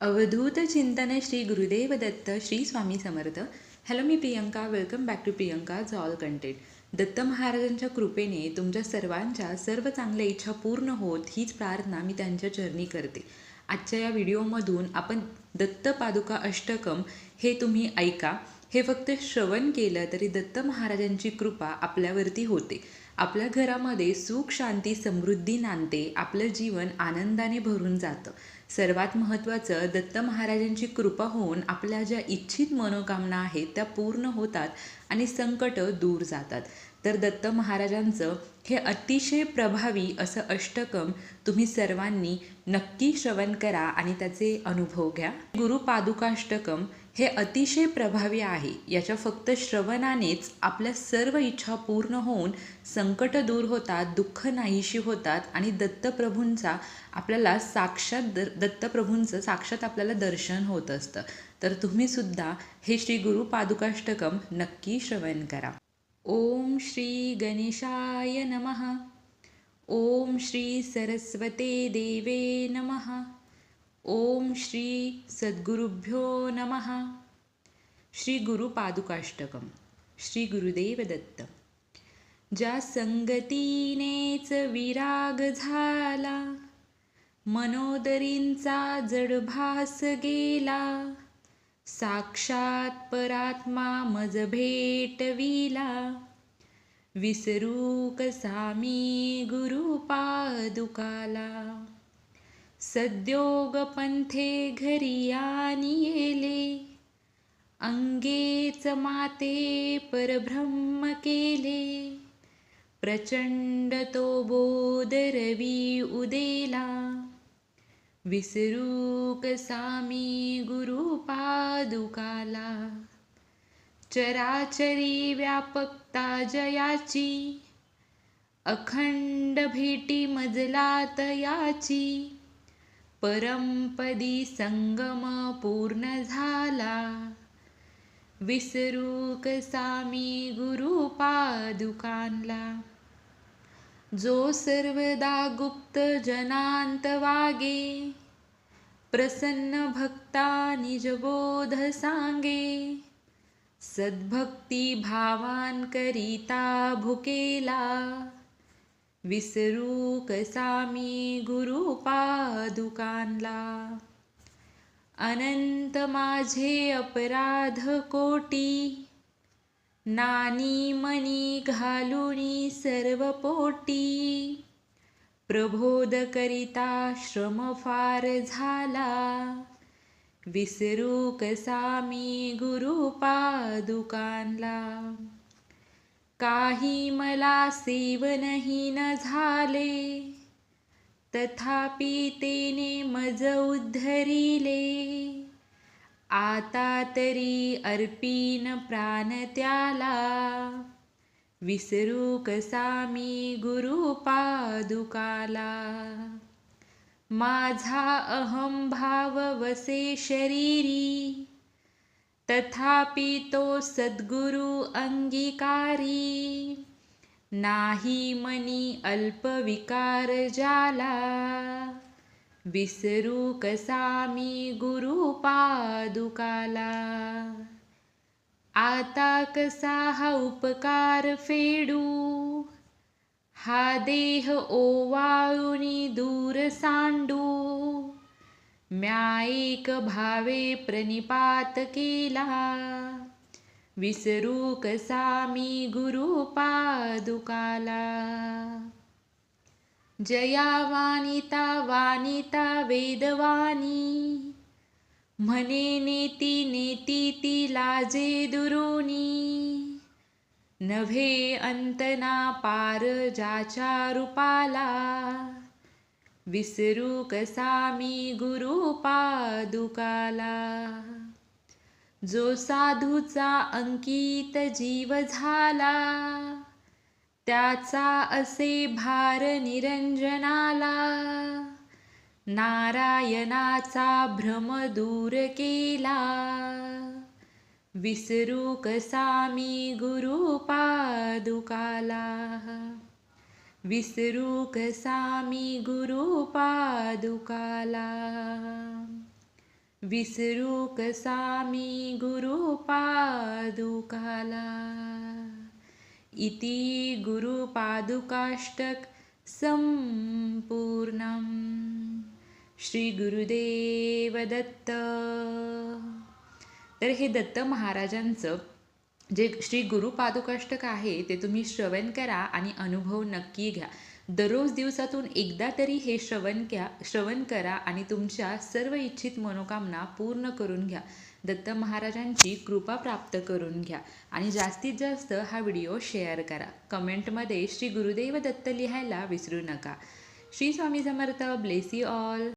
अवधूत चिंतन Shri Gurudev Datta Shri Swami Samarth. Hello me Priyanka welcome back to Priyanka all content Datta महाराजांच्या कृपेने तुमच्या सर्वांच्या सर्व चांगल्या इच्छा पूर्ण होत हीच प्रार्थना मी त्यांच्या चरणी करते. आजच्या या व्हिडिओमधून आपण दत्त पादुका अष्टकम हे तुम्ही ऐका. हे फक्त श्रवण केलं तरी दत्त महाराजांची कृपा आपल्यावरती होते. आपल्या घरामध्ये सुख शांती समृद्धी नांदते. आपलं जीवन आनंदाने भरून जातं. सर्वात महत्त्वाचं दत्त महाराजांची कृपा होऊन आपल्या ज्या इच्छित मनोकामना आहेत त्या पूर्ण होतात आणि संकट दूर जातात. तर दत्त महाराजांचं हे अतिशय प्रभावी असं अष्टकम तुम्ही सर्वांनी नक्की श्रवण करा आणि त्याचे अनुभव घ्या. गुरु पादुकाष्टकम हे अतिशय प्रभावी आहे. याच्या फक्त श्रवणानेच आपल्या सर्व इच्छा पूर्ण होऊन संकट दूर होतात दुःख नाहीशी होतात आणि दत्तप्रभूंचा आपल्याला साक्षात द दत्तप्रभूंचं साक्षात आपल्याला दर्शन होत असतं. तर तुम्हीसुद्धा हे श्री गुरु पादुकाष्टकम नक्की श्रवण करा. ओम श्री गणेशाय नमः. ओम श्री सरस्वते देवे नमः. ओम श्री सद्गुरुभ्यो नमः. श्री गुरु पादुकाष्टकम. श्री गुरुदेव दत्त. ज्या संगतीनेच विराग झाला मनोदरींचा जडभास गेला साक्षात परात्मा मज भेटविला. विसरू कसा मी गुरु सद्योग पंथे घरी आनियेले अंगेच माते परब्रह्म केले. प्रचंड तो बोध रवी उदेला. विसरू कसामी गुरुपादुकाला. गुरु पादुकाला चराचरी व्यापकता जयाची. अखंड भेटी मजला तयाची परमपदी संगम पूर्ण झाला. विसरू कसा मी गुरु जो सर्वदा गुप्त जनांत वागे प्रसन्न भक्ता निजबोध सांगे. सद्भक्ती भावान करिता भुकेला. विसरू कसा मी गुरु पादुकांला अनंत माझे अपराध कोटी नानी मनी घालुनी सर्व पोटी. प्रबोध करिता श्रम फार झाला विसरू कसा मी गुरु पादुकांला काही मला सेवनही न झाले तथापि तेने मज उद्धरिले. आता तरी अर्पीन प्राण त्याला विसरू कसा मी गुरुपादुकाला? माझा माझा अहंभाव वसे शरीरी तथापि तो सद्गुरु अंगीकारी। नाही मनी अल्पविकार जाला। विसरू कसा मी गुरु पादुकाला आता कसा हा उपकार फेडू? हा देह ओवाळुनी दूर सांडू। म्या भावे प्रणिपात केला. विसरू कसा मी गुरु पादुकाला. जया वानिता वानिता वेदवानी. म्हणे नेती नेती ती लाजे दुरुनी. नभे अंतना पार जाच्या रूपाला. विसरू कसा मी गुरु पादुकाला जो साधूचा अंकित जीव झाला त्याचा असे भार निरंजनाला नारायणाचा भ्रम दूर केला विसरू कसा मी गुरु पादुकाला विसरू कसा मी गुरु पादुकाला विसरू कसा मी गुरु पादुकाला इति गुरुपादुकाष्टक सम्पूर्णं श्री गुरुदेव दत्त तर हे दत्त महाराजांचं जे श्री गुरु पादुकाष्टक आहे ते तुम्ही श्रवण करा आणि अनुभव नक्की घ्या. दररोज दिवसातून एकदा तरी हे श्रवण घ्या श्रवण करा आणि तुमच्या सर्व इच्छित मनोकामना पूर्ण करून घ्या. दत्त महाराजांची कृपा प्राप्त करून घ्या. आणि जास्तीत जास्त हा व्हिडिओ शेअर करा. कमेंटमध्ये श्री गुरुदेव दत्त लिहायला विसरू नका. श्री स्वामी समर्थ. Blessed all.